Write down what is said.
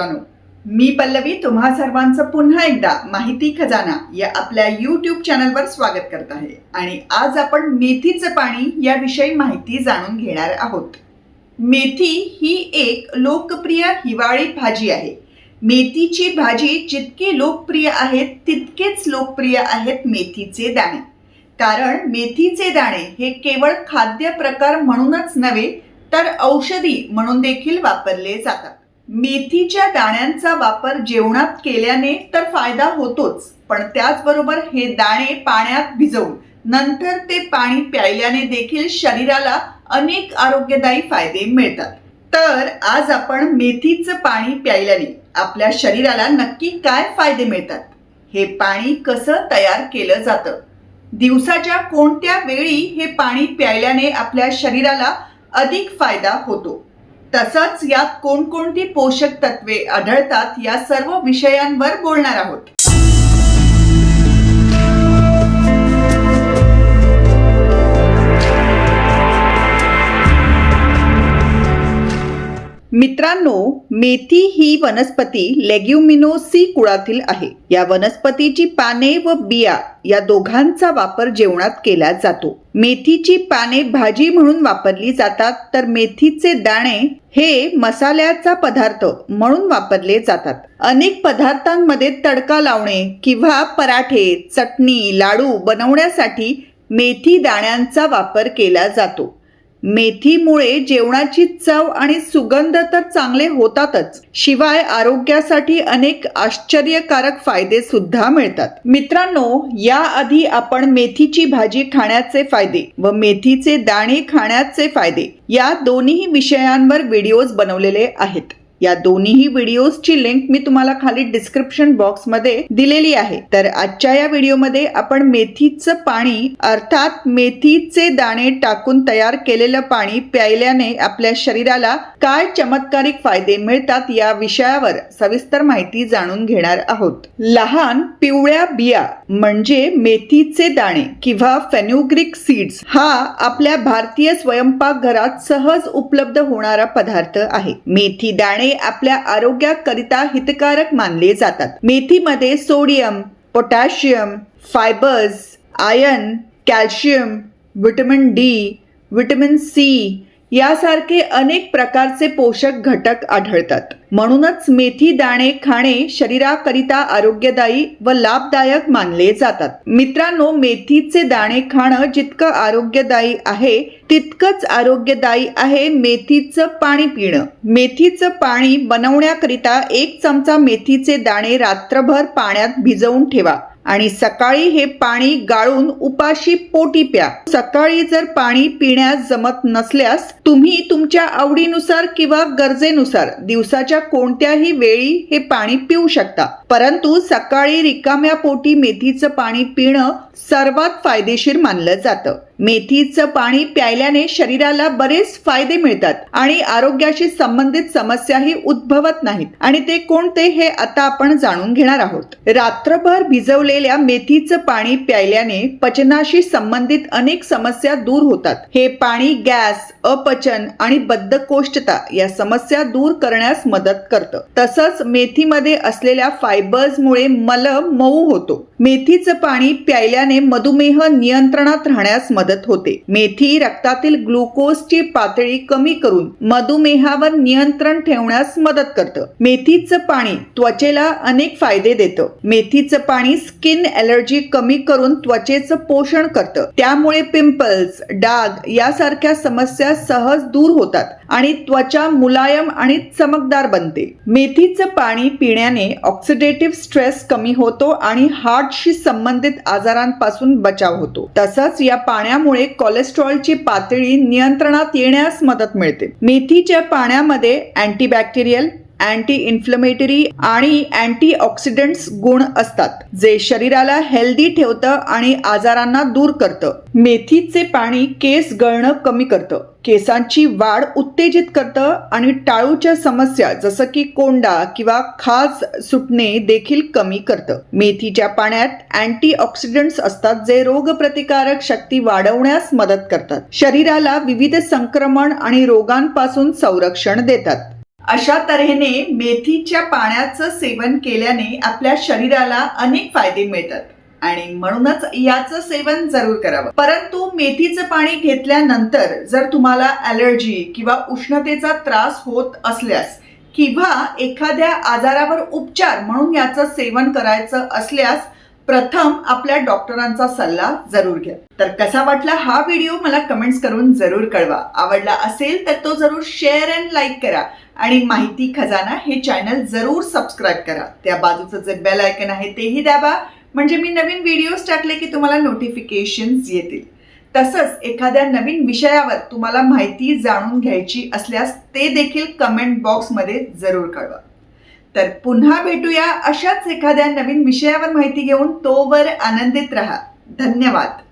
मित्रांनो मी पल्लवी तुम्हा सर्वांचं पुन्हा एकदा माहिती खजाना या आपल्या यूट्यूब चॅनलवर स्वागत करत आहे. आणि आज आपण मेथीचं पाणी याविषयी माहिती जाणून घेणार आहोत. मेथी ही एक लोकप्रिय हिवाळी भाजी आहे. मेथीची भाजी जितकी लोकप्रिय आहेत तितकेच लोकप्रिय आहेत मेथीचे दाणे. कारण मेथीचे दाणे हे केवळ खाद्य प्रकार म्हणूनच नव्हे तर औषधी म्हणून देखील वापरले जातात. मेथीच्या दाण्यांचा वापर जेवणात केल्याने तर फायदा होतोच पण त्याचबरोबर हे दाणे पाण्यात भिजवून नंतर ते पाणी प्यायल्याने देखील शरीराला अनेक आरोग्यदायी फायदे मिळतात. तर आज आपण मेथीचं पाणी प्यायल्याने आपल्या शरीराला नक्की काय फायदे मिळतात? हे पाणी कसं तयार केलं जातं? दिवसाच्या कोणत्या वेळी हे पाणी प्यायल्याने आपल्या शरीराला अधिक फायदा होतो? तसंच यात कोणकोणती पोषक तत्वे आढळतात या सर्व विषयांवर बोलणार आहोत. मित्रांनो मेथी ही वनस्पती लेग्युमिनोसी कुळातील आहे. या वनस्पतीची पाने व बिया या दोघांचा वापर जेवणात केला जातो. मेथीची पाने भाजी म्हणून वापरली जातात तर मेथीचे दाणे हे मसाल्याचा पदार्थ म्हणून वापरले जातात. अनेक पदार्थांमध्ये तडका लावणे किंवा पराठे चटणी लाडू बनवण्यासाठी मेथी दाण्यांचा वापर केला जातो. मेथीमुळे जेवणाची चव आणि सुगंध तर चांगले होतातच. शिवाय आरोग्यासाठी अनेक आश्चर्यकारक फायदे सुद्धा मिळतात. मित्रांनो याआधी आपण मेथीची भाजी खाण्याचे फायदे व मेथीचे दाणे खाण्याचे फायदे या दोन्ही विषयांवर व्हिडिओज बनवलेले आहेत. या दोन्हीही व्हिडिओजची लिंक मी तुम्हाला खाली डिस्क्रिप्शन बॉक्समध्ये दिलेली आहे. तर आजच्या या व्हिडिओमध्ये आपण मेथीचं पाणी अर्थात मेथीचे दाणे टाकून तयार केलेलं पाणी प्यायल्याने आपल्या शरीराला काय चमत्कारिक फायदे मिळतात या विषयावर सविस्तर माहिती जाणून घेणार आहोत. लहान पिवळ्या बिया म्हणजे मेथीचे दाणे किंवा फेन्युग्रिक सीड्स हा आपल्या भारतीय स्वयंपाकघरात सहज उपलब्ध होणारा पदार्थ आहे. मेथी दाणे आपल्या आरोग्याकरिता हितकारक मानले जातात. मेथीमध्ये sodium potassium fibres iron calcium vitamin D vitamin C यासारखे अनेक प्रकारचे पोषक घटक आढळतात. म्हणूनच मेथी दाणे खाणे शरीराकरिता आरोग्यदायी व लाभदायक मानले जातात. मित्रांनो मेथीचे दाणे खाणं जितकं आरोग्यदायी आहे तितकंच आरोग्यदायी आहे मेथीचं पाणी पिणं. मेथीचं पाणी बनवण्याकरिता एक चमचा मेथीचे दाणे रात्रभर पाण्यात भिजवून ठेवा. आणि सकाळी हे पाणी गाळून उपाशी पोटी प्या. सकाळी जर पाणी पिण्यास जमत नसल्यास तुम्ही तुमच्या आवडीनुसार किंवा गरजेनुसार दिवसाच्या कोणत्याही वेळी हे पाणी पिऊ शकता. परंतु सकाळी रिकाम्या पोटी मेथीचं पाणी पिणं सर्वात फायदेशीर मानलं जातं. मेथीचं पाणी प्यायल्याने शरीराला बरेच फायदे मिळतात आणि आरोग्याशी संबंधित समस्याही उद्भवत नाहीत. आणि ते कोणते हे आता आपण जाणून घेणार आहोत. रात्रभर भिजवलेल्या मेथीचं पाणी प्यायल्याने पचनाशी संबंधित अनेक समस्या दूर होतात. हे पाणी गॅस अपचन आणि बद्धकोष्ठता या समस्या दूर करण्यास मदत करतं. तसंच मेथीमध्ये असलेल्या फाय फायबर्समुळे मल मऊ होतो. मेथीचं पाणी प्यायल्याने मधुमेह नियंत्रणात राहण्यास मदत होते. मेथी रक्तातील ग्लुकोजची पातळी कमी करून मधुमेहावर नियंत्रण ठेवण्यास मदत करतं. मेथीचं पाणी त्वचेला अनेक फायदे देतं. मेथीचं पाणी स्किन एलर्जी कमी करून त्वचेचं पोषण करतं. त्यामुळे पिंपल्स डाग यासारख्या समस्या सहज दूर होतात आणि त्वचा मुलायम आणि चमकदार बनते. मेथीचं पाणी पिण्याने ऑक्सिडेटिव्ह स्ट्रेस कमी होतो आणि हार्ट हार्टशी संबंधित आजारांपासून बचाव होतो. तसंच या पाण्यामुळे कोलेस्ट्रॉलची पातळी नियंत्रणात येण्यास मदत मिळते. मेथीच्या पाण्यामध्ये अँटीबॅक्टेरियल अँटी इन्फ्लमेटरी आणि अँटी ऑक्सिडंट्स गुण असतात जे शरीराला हेल्दी ठेवतं आणि आजारांना दूर करतं. मेथीचे पाणी केस गळणं कमी करतं. केसांची वाढ उत्तेजित करतं आणि टाळूच्या समस्या जसं की कोंडा किंवा खाज सुटणे देखील कमी करतं. मेथीच्या पाण्यात अँटी ऑक्सिडंट्स असतात जे रोगप्रतिकारक शक्ती वाढवण्यास मदत करतात. शरीराला विविध संक्रमण आणि रोगांपासून संरक्षण देतात. अशा तऱ्हेने मेथीच्या पाण्याचं सेवन केल्याने आपल्या शरीराला अनेक फायदे मिळतात. आणि म्हणूनच याचं सेवन जरूर करावं. परंतु मेथीचं पाणी घेतल्यानंतर जर तुम्हाला ॲलर्जी किंवा उष्णतेचा त्रास होत असल्यास किंवा एखाद्या आजारावर उपचार म्हणून याचं सेवन करायचं असल्यास प्रथम आपल्या डॉक्टरांचा सल्ला जरूर घ्या. तर कसा वाटला हा व्हिडिओ मला कमेंट्स करून जरूर कळवा. आवडला असेल तर तो जरूर शेअर अँड लाईक करा. आणि माहिती खजाना हे चॅनल जरूर सबस्क्राईब करा. त्या बाजूचं जे बेल आयकन आहे तेही दाबा. म्हणजे मी नवीन व्हिडिओज टाकले की तुम्हाला नोटिफिकेशन्स येतील. तसंच एखाद्या नवीन विषयावर तुम्हाला माहिती जाणून घ्यायची असल्यास ते देखील कमेंट बॉक्समध्ये जरूर कळवा. तर पुन्हा भेटूया अशाच एखाद्या नवीन विषयावर माहिती घेऊन तोवर आनंदित राहा. धन्यवाद.